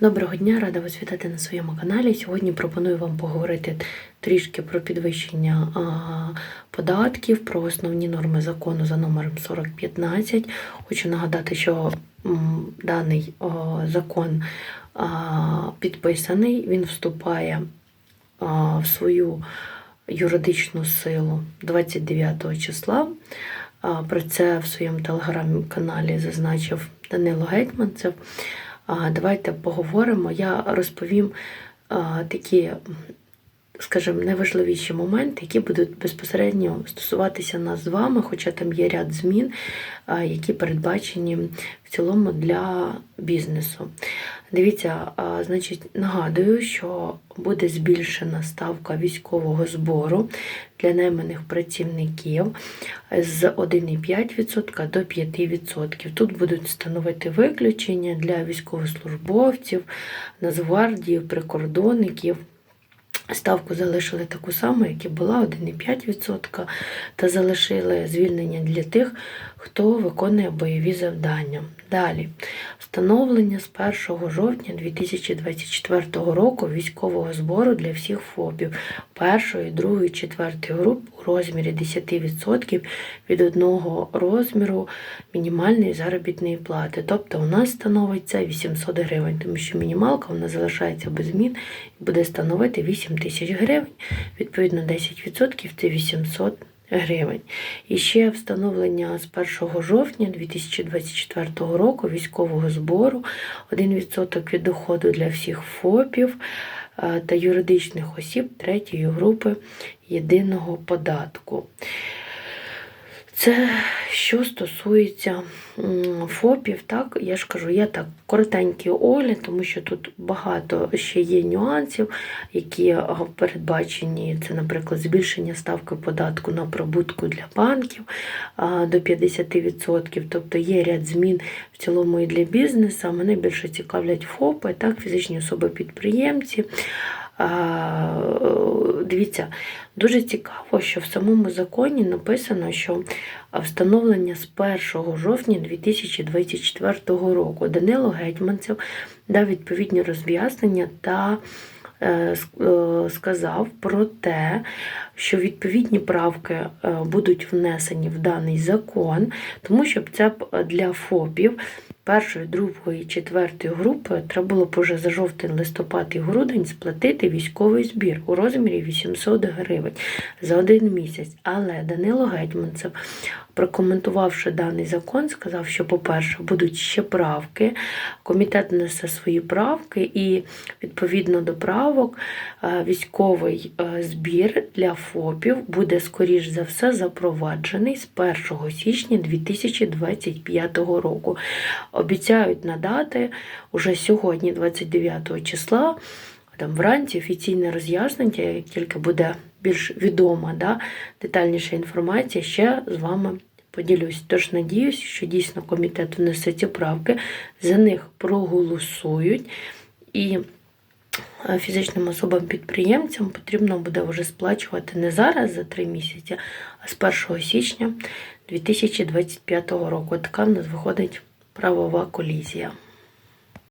Доброго дня, рада вас вітати на своєму каналі. Сьогодні пропоную вам поговорити трішки про підвищення податків, про основні норми закону за номером 4015. Хочу нагадати, що даний закон підписаний, він вступає в свою юридичну силу 29 числа. Про це в своєму телеграм-каналі зазначив Данило Гетьманцев. Давайте поговоримо. Я розповім такі, скажімо, найважливіші моменти, які будуть безпосередньо стосуватися нас з вами, хоча там є ряд змін, які передбачені в цілому для бізнесу. Дивіться, значить, нагадую, що буде збільшена ставка військового збору для найманих працівників з 1,5% до 5%. Тут будуть встановити виключення для військовослужбовців, Нацгвардії, прикордонників. Ставку залишили таку саму, як і була 1,5%, та залишили звільнення для тих, хто виконує бойові завдання. Далі, встановлення з 1 жовтня 2024 року військового збору для всіх ФОПів першої, другої, четвертої груп у розмірі 10% від одного розміру мінімальної заробітної плати. Тобто у нас становиться 800 гривень, тому що мінімалка вона залишається без змін і буде становити 8 тисяч гривень, відповідно 10% це 800 гривень. І ще встановлення з 1 жовтня 2024 року військового збору 1% від доходу для всіх ФОПів е, та юридичних осіб третьої групи єдиного податку. Це що стосується ФОПів, так, я ж кажу, я так коротенький огляд, тому що тут багато ще є нюансів, які передбачені. Це, наприклад, збільшення ставки податку на прибутку для банків до 50%. Тобто є ряд змін в цілому і для бізнесу. Мене більше цікавлять ФОПи, так, фізичні особи-підприємці. Дивіться, дуже цікаво, що в самому законі написано, що встановлення з 1 жовтня 2024 року. Данило Гетьманцев дав відповідні роз'яснення та е, е, сказав про те, що відповідні правки е, будуть внесені в даний закон, тому що це для ФОПів першої, другої, четвертої групи треба було б уже за жовтень, листопад і грудень сплатити військовий збір у розмірі 800 гривень за один місяць. Але Данило Гетьманцев, прокоментувавши даний закон, сказав, що, по-перше, будуть ще правки. Комітет несе свої правки, і відповідно до правок е, військовий е, збір для ФОПів буде, скоріш за все, запроваджений з 1 січня 2025 року. Обіцяють надати уже сьогодні, 29 числа, там вранці офіційне роз'яснення, як тільки буде більш відома, да, детальніша інформація, ще з вами поділюсь. Тож надіюсь, що дійсно комітет внесе ці правки, за них проголосують і е, фізичним особам-підприємцям потрібно буде вже сплачувати не зараз за три місяці, а з 1 січня 2025 року. Така в нас виходить правова колізія.